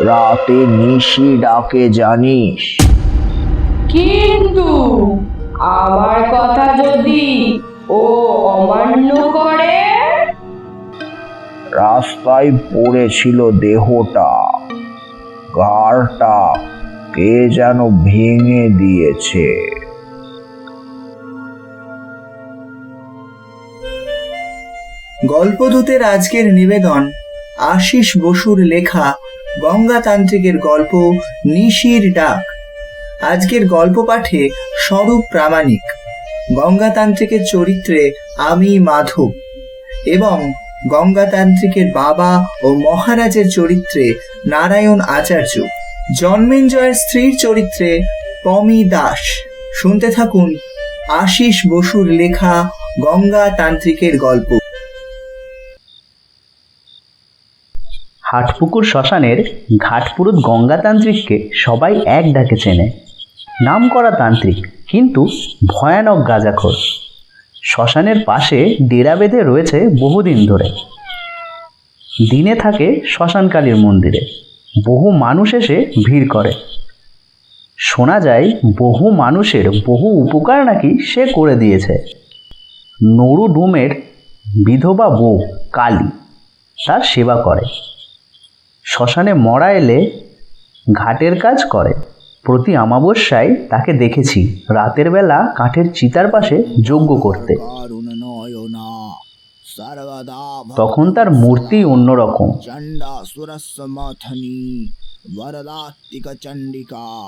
রাতে নিশি ডাকে জানিস? কিন্তু আমার কথা যদি ও অমান্য করে? রাস্তায় পড়েছিল দেহটা। গাড়টা কে যেন ভেঙে দিয়েছে। গল্পদূতের আজকের নিবেদন আশিস বসুর লেখা গঙ্গাতান্ত্রিকের গল্প নিশির ডাক। আজকের গল্প পাঠে স্বরূপ প্রামাণিক। গঙ্গাতান্ত্রিকের চরিত্রে আমি মাধব এবং গঙ্গাতান্ত্রিকের বাবা ও মহারাজের চরিত্রে নারায়ণ আচার্য। জন্মেঞ্জয়ের স্ত্রীর চরিত্রে পমি দাস। শুনতে থাকুন আশিস বসুর লেখা গঙ্গাতান্ত্রিকের গল্প। হাটপুকুর শ্মশানের ঘাটপুরুত গঙ্গাতান্ত্রিককে সবাই এক ডাকে চেনে। নাম করা তান্ত্রিক, কিন্তু ভয়ানক গাঁজাখোর। শ্মশানের পাশে ডেরা বেঁধে রয়েছে বহুদিন ধরে। দিনে থাকে শ্মশানকালীর মন্দিরে। বহু মানুষ এসে ভিড় করে। শোনা যায়, বহু মানুষের বহু উপকার নাকি সে করে দিয়েছে। নরু ডুমের বিধবা বউ কালী তার সেবা করে। শ্মশানে মরা এলে ঘাটের কাজ করে। প্রতি আমাবস্যায় তাকে দেখেছি রাতের বেলা কাঠের চিতার পাশে যজ্ঞ করতে। তখন তার মূর্তি অন্যরকম।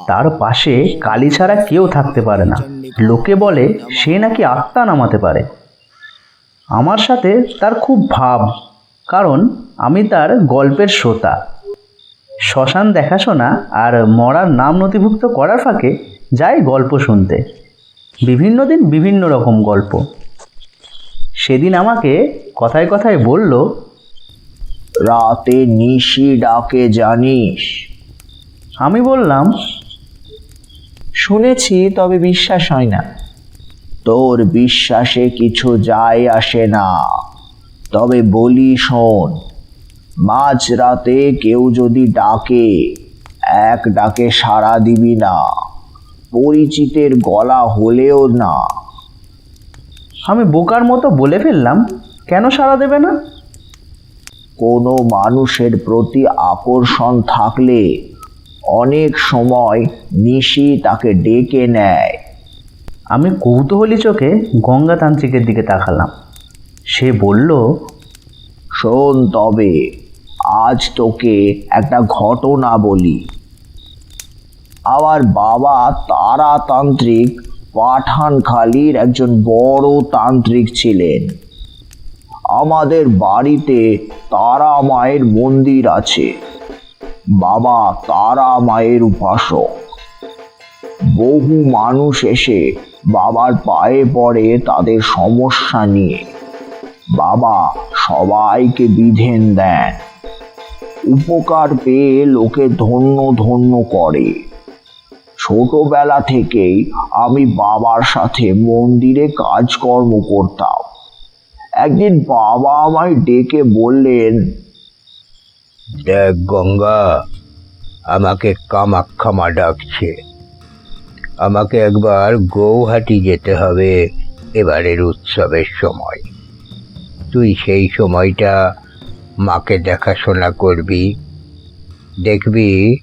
তার পাশে কালী ছাড়া কেউ থাকতে পারে না। লোকে বলে সে নাকি আত্মা নামাতে পারে। আমার সাথে তার খুব ভাব। কারণ আমি তার গল্পের শ্রোতা। শ্মশান দেখাশোনা আর মরার নাম নথিভুক্ত করার ফাঁকে যাই গল্প শুনতে। বিভিন্ন দিন বিভিন্ন রকম গল্প। সেদিন আমাকে কথায় কথায় বলল রাতে নিশি ডাকে জানিস? আমি বললাম শুনেছি তবে বিশ্বাস হয় না। তোর বিশ্বাসে কিছু যায় আসে না। তবে বলি শোন মাঝ রাতে কেউ যদি ডাকে এক ডাকে সাড়া দিবি না পরিচিতের গলা হলেও না। আমি বোকার মতো বলে ফেললাম কেন সাড়া দেবে না? কোনো মানুষের প্রতি আকর্ষণ থাকলে অনেক সময় নিশি তাকে ডেকে নেয়। আমি কৌতূহলী চোখে গঙ্গাতান্ত্রিকের দিকে তাকালাম। সে বলল, শোন তবে, আজ তোকে একটা ঘটনা বলি। আমার বাবা তারাতান্ত্রিক পাঠানখালির একজন বড় তান্ত্রিক ছিলেন। আমাদের বাড়িতে তারা মায়ের মন্দির আছে। বাবা তারা মায়ের উপাসক। বহু মানুষ এসে বাবার পায়ে পড়ে তাদের সমস্যা নিয়ে। বাবা সবাইকে বিধেন দেন। উপকার পেয়ে লোকে ধন্য ধন্য করে। ছোটবেলা থেকেই আমি বাবার সাথে মন্দিরে কাজকর্ম করতাম। একদিন বাবা আমায় ডেকে বললেন, দেখ গঙ্গা, আমাকে কামাক্ষামা ডাকছে। আমাকে একবার গৌহাটি যেতে হবে এবারের উৎসবের সময়। তুই সেই সময়টা মাকে দেখাশোনা করবি। দেখবি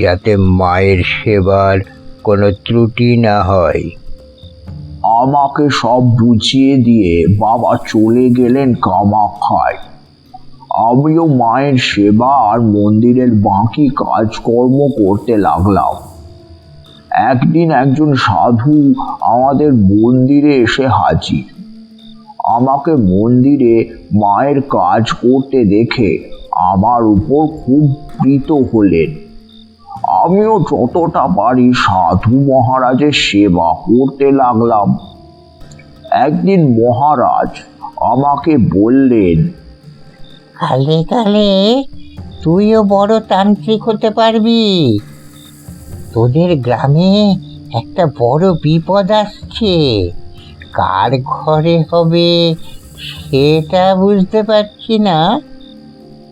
যাতে মায়ের সেবার কোনো ত্রুটি না হয়। আমাকে সব বুঝিয়ে দিয়ে বাবা চলে গেলেন কামাখ্যায়। আমিও মায়ের সেবা আর মন্দিরের বাকি কাজকর্ম করতে লাগলাম। একদিন একজন সাধু আমাদের মন্দিরে এসে হাজির। আমাকে মন্দিরে মায়ের কাজ করতে দেখে আমার উপর খুব প্রীত হলেন। আমিও যতটা পারি সাধু মহারাজের সেবা করতে লাগলাম। একদিন মহারাজ আমাকে বললেন কালে কালে তুইও বড় তান্ত্রিক হতে পারবি। তোদের গ্রামে একটা বড় বিপদ আসছে। কার ঘরে হবে সেটা বুঝতে পারছি না।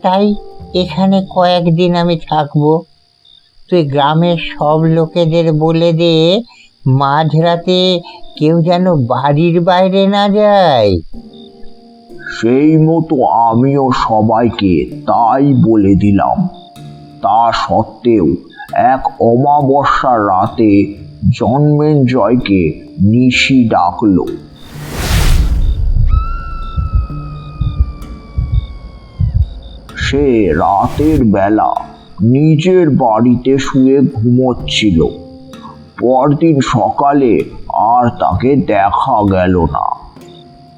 তাই এখানে কয়েকদিন আমি থাকব। তুই গ্রামের সব লোকেদের বলে দে, মাঝরাতে কেউ যেন বাড়ির বাইরে না যায়। সেই মতো আমিও সবাইকে তাই বলে দিলাম। তা সত্ত্বেও এক অমাবস্যার রাতে জন্মেঞ্জয়কে নিশি ডাকলো সে রাতের বেলা নিজের বাড়িতে শুয়ে ঘুমোচ্ছিল। পরদিন সকালে আর তাকে দেখা গেল না।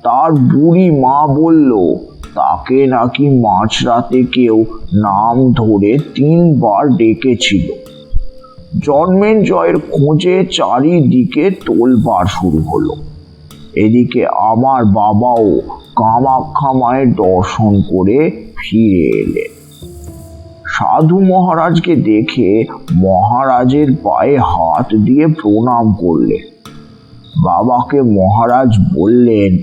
তার বুড়ি মা বলল, তাকে নাকি মাঝরাতে কেউ নাম ধরে তিনবার ডেকেছিল। জন্মেঞ্জয়ের খোঁজে চারিদিকে তোলবার শুরু হলো। এদিকে আমার বাবাও কামাখ্যা মায়ের দর্শন করে ফিরে এলেন সাধু মহারাজকে দেখে মহারাজের পায়ে হাত দিয়ে প্রণাম করলেন বাবাকে মহারাজ বললেন,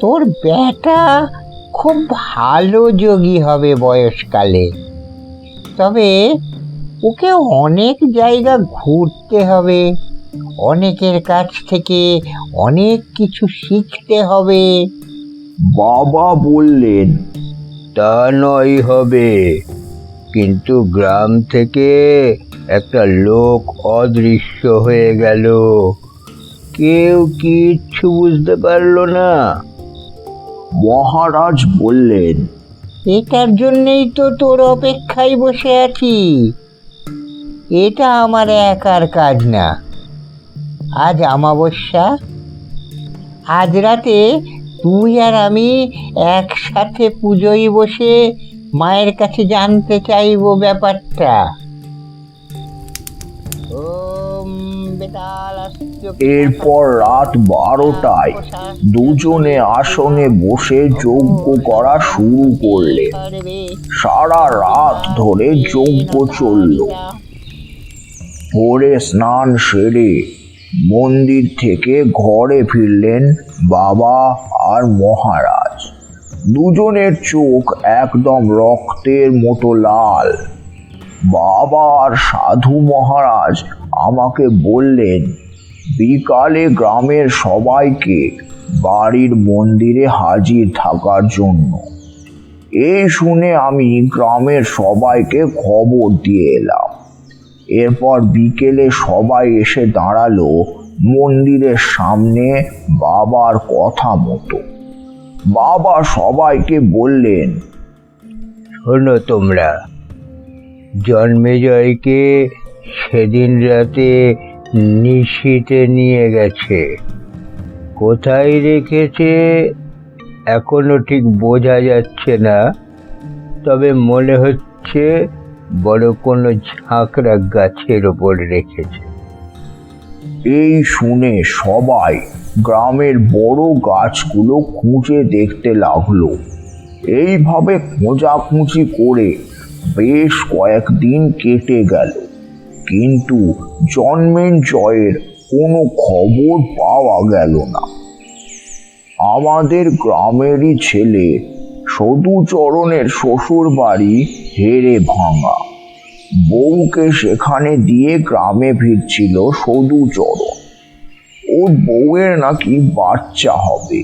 তোর বেটা খুব ভালো যোগী হবে বয়সকালে। তবে ওকে অনেক জায়গা ঘুরতে হবে। অনেকের কাছ থেকে অনেক কিছু শিখতে হবে। বাবা বললেন তা নয় হবে। কিন্তু গ্রাম থেকে একটা লোক অদৃশ্য হয়ে গেল। কেউ কিচ্ছু বুঝতে পারল না। মহারাজ বললেন এটার জন্যই তো তোর অপেক্ষায় বসে আছি। এটা আমার একার কাজ না। আজ অমাবস্যা। আজ রাতে তুই আর আমি একসাথে পুজোয় বসে মায়ের কাছে জানতে চাইব ব্যাপারটা। এরপর রাত বারোটায় দুজনে আসনে বসে যজ্ঞ করা শুরু করলে সারা রাত ধরে যজ্ঞ চলল। ভোরে স্নান সেরে মন্দির থেকে ঘরে ফিরলেন বাবা আর মহারাজ। দুজনের চোখ একদম রক্তের মতো লাল। বাবা আর সাধু মহারাজ আমাকে বললেন, বিকালে গ্রামের সবাইকে বাড়ির মন্দিরে হাজির থাকার জন্য। এই শুনে আমি গ্রামের সবাইকে খবর দিয়ে এলাম। এরপর বিকেলে সবাই এসে দাঁড়াল মন্দিরের সামনে বাবার কথা মতো। বাবা সবাইকে বললেন, শোনো তোমরা, জন্মেজয়কে সেদিন রাতে নিশিতে নিয়ে গেছে। কোথায় রেখেছে এখনও ঠিক বোঝা যাচ্ছে না, তবে মনে হচ্ছে বড় কোনো ঝাঁকড়া গাছের ওপর রেখেছে। এই শুনে সবাই গ্রামের বড় গাছগুলো খুঁজে দেখতে লাগল। এইভাবে খোঁজাখুঁজি করে বেশ কয়েকদিন কেটে গেল। কিন্তু জন্মেন জয়ের কোনো খবর পাওয়া গেল না। আমাদের গ্রামেরই ছেলে সদুচরণের শ্বশুর বাড়ি হেরে ভাঙা। বউকে সেখানে দিয়ে গ্রামে ফিরছিল সদুচরণ ওর বউয়ের নাকি বাচ্চা হবে।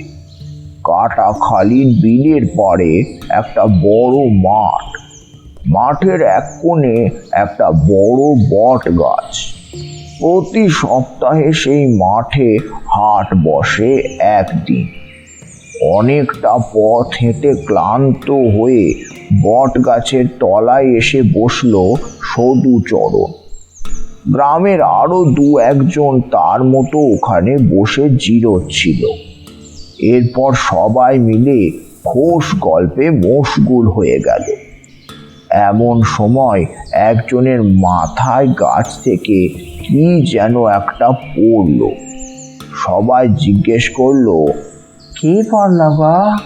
কাটাখালির বিলের পাড়ে একটা বড় মাঠ। মাঠের এক কোণে একটা বড় বট গাছ। প্রতি সপ্তাহে সেই মাঠে হাট বসে একদিন। অনেকটা পথ হেঁটে ক্লান্ত হয়ে বট গাছের তলায় এসে বসল সদুচরণ গ্রামের আরও দু একজন তার মতো ওখানে বসে জিরোচ্ছিল। এরপর সবাই মিলে খোশ গল্পে মশগুল হয়ে গেল। এমন সময় একজনের মাথায় গাছ থেকে কি যেন একটা পড়ল। সবাই জিজ্ঞেস করল কে পারলা বা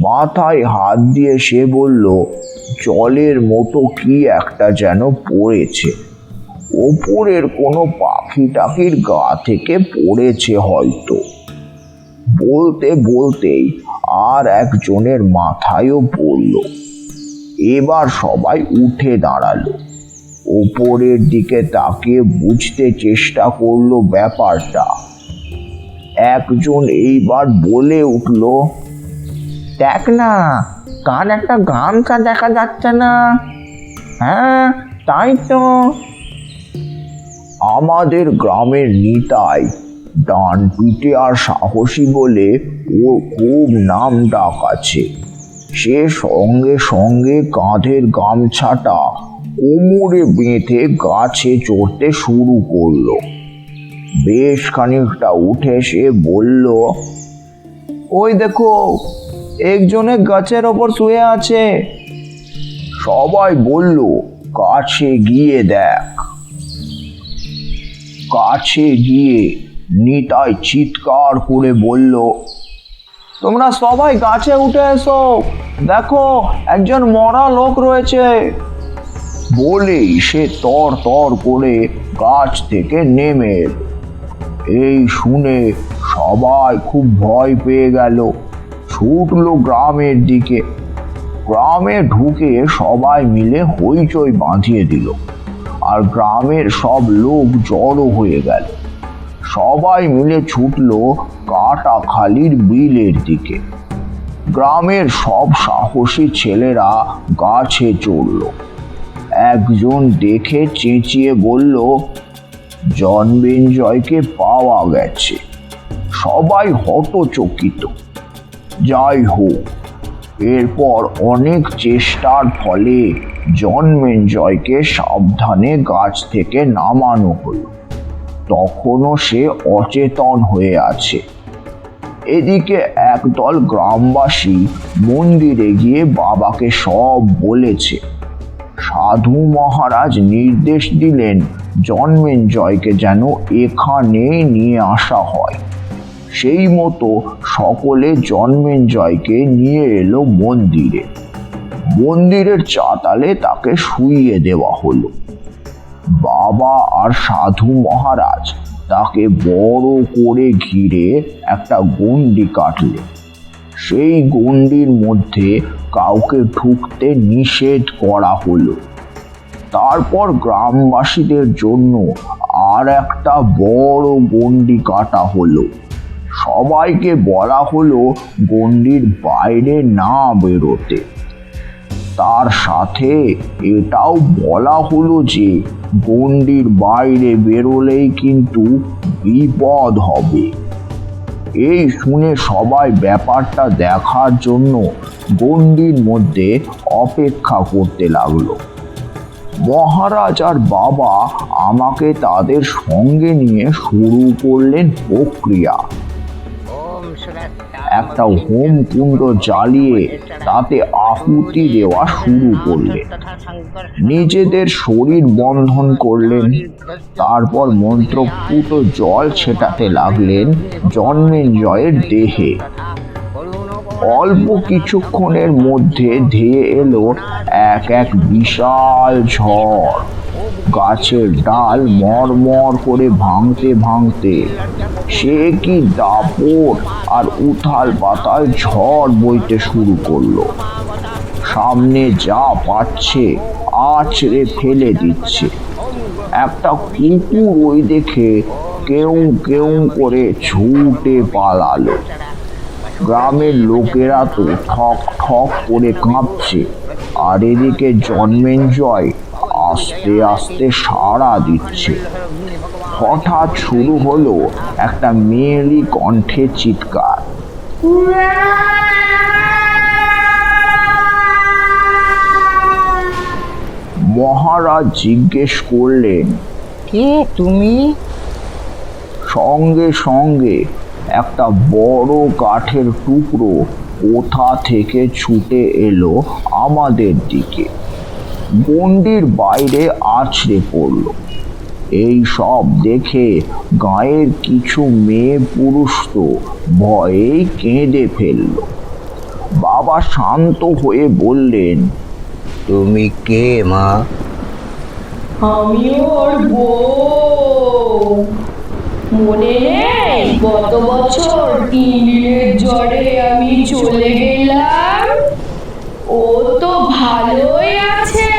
মাথায় হাত দিয়ে সে বলল, জলের মতো কি একটা যেন পড়েছে। ওপরের কোনো পাখি টাকির গা থেকে পড়েছে হয়তো। বলতে বলতেই আর একজনের মাথায়ও পড়ল। এবার সবাই উঠে দাঁড়াল। ওপরের দিকে তাকিয়ে বুঝতে চেষ্টা করল ব্যাপারটা। একজন এইবার বলে উঠল, দেখ না কার একটা গামছা দেখা যাচ্ছে না। হ্যাঁ তাই তো। আমাদের গ্রামের নিতাই ডান পিটে আর সাহসী বলে ওর খুব নাম ডাক আছে। সে সঙ্গে সঙ্গে কাঁধের গামছাটা কোমরে বেঁধে গাছে চড়তে শুরু করল। বেশ খানিকটা উঠে সে বলল, ওই দেখো, একজনে গাছের ওপর শুয়ে আছে। সবাই বলল, কাছে গিয়ে দেখ। কাছে গিয়ে নিতাই চিৎকার করে বলল, তোমরা সবাই গাছে উঠে এসো। দেখো, একজন মরা লোক রয়েছে। বলেই সে তর তর করে গাছ থেকে নেমে এলো। এই শুনে সবাই খুব ভয় পেয়ে গেল। ছুটলো গ্রামের দিকে। গ্রামে ঢুকে সবাই মিলে হইচই বাঁধিয়ে দিল। আর গ্রামের সব লোক জড়ো হয়ে গেল। সবাই মিলে ছুটলো কাটা খালির বিলের দিকে। গ্রামের সব সাহসী ছেলেরা গাছে চড়ল। একজন দেখে চেঁচিয়ে বলল জন্মেঞ্জয়কে পাওয়া গেছে। সবাই হতচকিত। যাই হোক, এরপর অনেক চেষ্টার ফলে জন্মেঞ্জয়কে সাবধানে গাছ থেকে নামানো হলো। তখনও সে অচেতন হয়ে আছে। এদিকে একদল গ্রামবাসী মন্দিরে গিয়ে বাবাকে সব বলেছে। সাধু মহারাজ নির্দেশ দিলেন জন্মেঞ্জয়কে যেন এখানে নিয়ে আসা হয়। সেই মতো সকলে জন্মেঞ্জয়কে নিয়ে এলো মন্দিরে। মন্দিরের চাতালে তাকে শুইয়ে দেওয়া হলো। বাবা আর সাধু মহারাজ তাকে বড় করে ঘিরে একটা গন্ডি কাটলেন সেই গণ্ডির মধ্যে কাউকে ঢুকতে নিষেধ করা হলো। তারপর গ্রামবাসীদের জন্য আর একটা বড় গণ্ডি কাটা হলো। সবাইকে বলা হলো গণ্ডির বাইরে না বেরোতে। তার সাথে এটাও বলা হলো যে গণ্ডির বাইরে বেরোলেই কিন্তু বিপদ হবে। এই শুনে সবাই ব্যাপারটা দেখার জন্য গণ্ডির মধ্যে অপেক্ষা করতে লাগল। মহারাজ আর বাবা আমাকে তাদের সঙ্গে নিয়ে শুরু করলেন প্রক্রিয়া। একটা হোম কুণ্ড জ্বালিয়ে তাতে আহুতি দেওয়া শুরু করলেন। নিজেদের শরীর বন্ধন করলেন। তারপর মন্ত্রপুত জল ছেটাতে লাগলেন জন্মেঞ্জয়ের দেহে। অল্প কিছুক্ষণের মধ্যে ধেয়ে এলো এক এক বিশাল ঝড়। গাছের ডাল মরমর করে ভাঙতে ভাঙতে, সে কি দাপট আর উথাল পাতাল ঝড় বইতে শুরু করল। সামনে যা পাচ্ছে আছড়ে ফেলে দিচ্ছে। একটা কুকুর ওই দেখে কেউ কেউ করে ছুটে পালালো। গ্রামের লোকেরা তো ঠক ঠক করে কাঁপছে। আর এদিকে জন্মেঞ্জয় আস্তে আস্তে সাড়া দিচ্ছে। হঠাৎ শুরু হলো একটা মেয়েলি কণ্ঠে চিৎকার। মহারাজ জিজ্ঞেস করলেন কে তুমি? সঙ্গে সঙ্গে একটা বড় কাঠের টুকরো কোথা থেকে ছুটে এলো আমাদের দিকে। গণ্ডির বাইরে আছড়ে পড়ল। এই সব দেখে গায়ের কিছু মেয়ে পুরুষ তো ভয়েই কেঁদে ফেলল। বাবা শান্ত হয়ে বললেন, তুমি কে মা? আমি ওর বউ। মনে নেই? গত বছর তিন দিনের জ্বরে আমি চলে গেলাম। ও তো ভালোই আছে।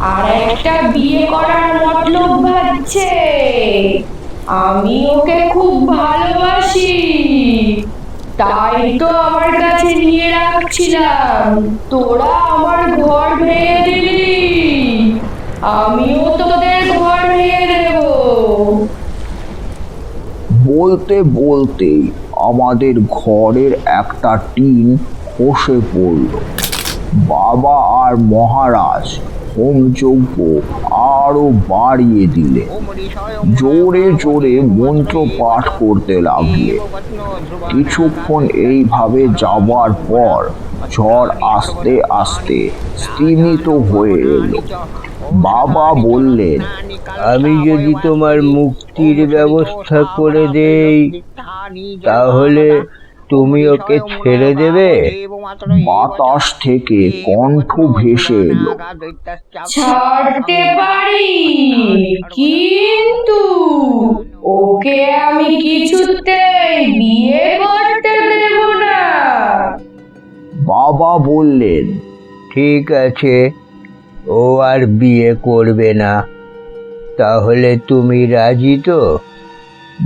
আর একটা বিয়ে করার মতলব ভাবছে। আমি ওকে খুব ভালোবাসি। তাই তো আমার কাছে নিয়ে রাখছিলাম। তোরা আমার ঘর ভেঙে দিলি। আমিও তোদের ঘর ভেঙে দেবো বলতে বলতেই আমাদের ঘরের একটা টিন খসে পড়ল। বাবা আর মহারাজ হোমযজ্ঞ আরও বাড়িয়ে দিলে। জোরে জোরে মন্ত্র পাঠ করতে লাগলে। কিছুক্ষণ এইভাবে যাবার পর ঝড় আস্তে আস্তে স্তিমিত হয়ে এলো। বাবা বললেন আমি যদি তোমার মুক্তির ব্যবস্থা করে দেই তাহলে তুমি ওকে ছেড়ে দেবে? বাতাস থেকে কণ্ঠ ভেসে এলো। ছাড়তে পারি কিন্তু ওকে আমি কিছুতেই বিয়ে করতে দেব না। বাবা বললেন ঠিক আছে ও আর বিয়ে করবে না। তাহলে তুমি রাজি তো?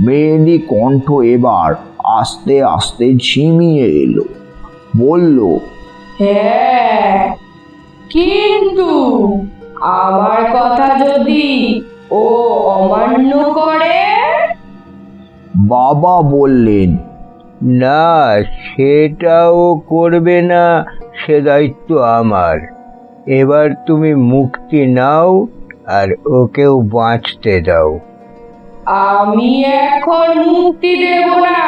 মেয়েলি কণ্ঠ এবার আস্তে আস্তে ঝিমিয়ে এলো। বলল হ্যাঁ কিন্তু আমার কথা যদি ও অমান্য করে? বাবা বললেন না সেটাও করবে না সে দায়িত্ব আমার। এবার তুমি মুক্তি নাও আর ওকেও বাঁচতে দাও। আমি এখন মুক্তি দেব না।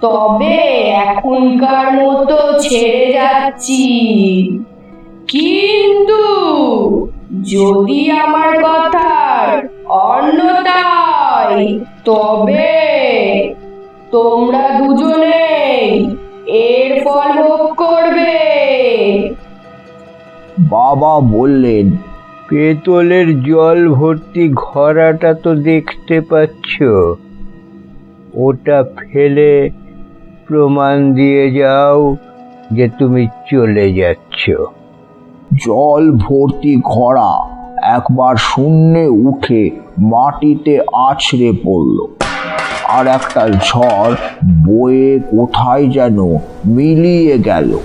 তবে এখনকার মতো ছেড়ে যাচ্ছি। কিন্তু যদি আমার কথার অন্যতায়, তবে তোমরা দুজনে এর ফল ভোগ করবে। বাবা বললেন, পেতলের জল ভর্তি ঘরাটা তো দেখতে পাচ্ছ। ওটা ফেলে প্রমাণ দিয়ে যাও যে তুমি চলে যাচ্ছ। জল ভর্তি ঘোড়া একবার শূন্যে উঠে মাটিতে আছড়ে পড়ল। আর একটা ঝড় বয়ে কোথায় যেন মিলিয়ে গেল।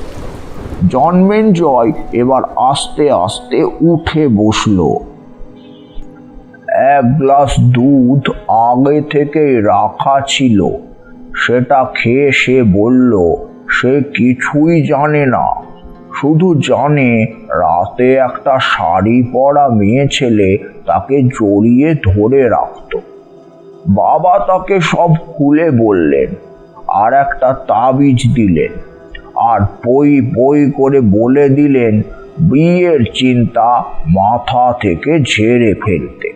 জন্মেন জয় এবার আস্তে আস্তে উঠে বসল। এক গ্লাস দুধ আগে থেকেই রাখা ছিল। সেটা খেয়ে সে বলল, সে কিছুই জানে না। শুধু জানে, রাতে একটা শাড়ি পরা মেয়ে ছেলে তাকে জড়িয়ে ধরে রাখত। বাবা তাকে সব খুলে বললেন আর একটা তাবিজ দিলেন। আর বই বই করে বলে দিলেন, বিয়ের চিন্তা মাথা থেকে ঝেড়ে ফেলতে।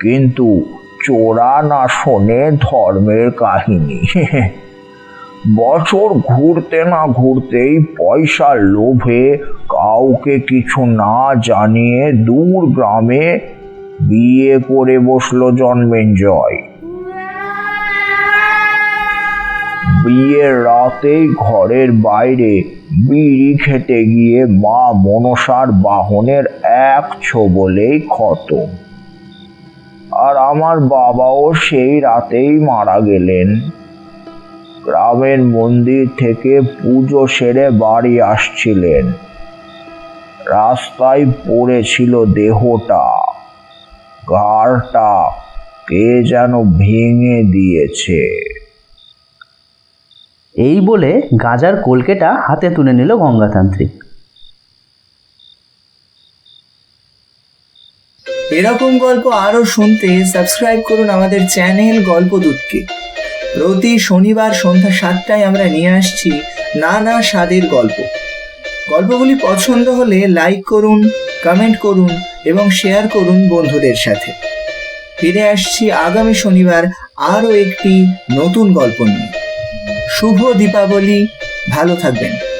কিন্তু চোরা না শোনে ধর্মের কাহিনী। বছর ঘুরতে না ঘুরতেই পয়সার লোভে কাউকে কিছু না জানিয়ে দূর গ্রামে বিয়ে করে বসল জন্মেঞ্জয়। বিয়ের রাতেই ঘরের বাইরে বিড়ি খেতে গিয়ে মা মনসার বাহনের এক ছোবলেই খতম আর আমার বাবাও সেই রাতেই মারা গেলেন। গ্রামের মন্দির থেকে পুজো সেরে বাড়ি আসছিলেন। রাস্তায় পড়েছিল দেহটা। গাড়টা কে যেন ভেঙে দিয়েছে। এই বলে গাজার কলকেটা হাতে তুলে নিল গঙ্গাতান্ত্রিক। এরকম গল্প আরও শুনতে সাবস্ক্রাইব করুন আমাদের চ্যানেল গল্পদূতকে প্রতি শনিবার সন্ধ্যা সাতটায় আমরা নিয়ে আসছি নানা স্বাদের গল্প। গল্পগুলি পছন্দ হলে লাইক করুন, কমেন্ট করুন এবং শেয়ার করুন বন্ধুদের সাথে। ফিরে আসছি আগামী শনিবার আরও একটি নতুন গল্প নিয়ে। শুভ দীপাবলি। ভালো থাকবেন।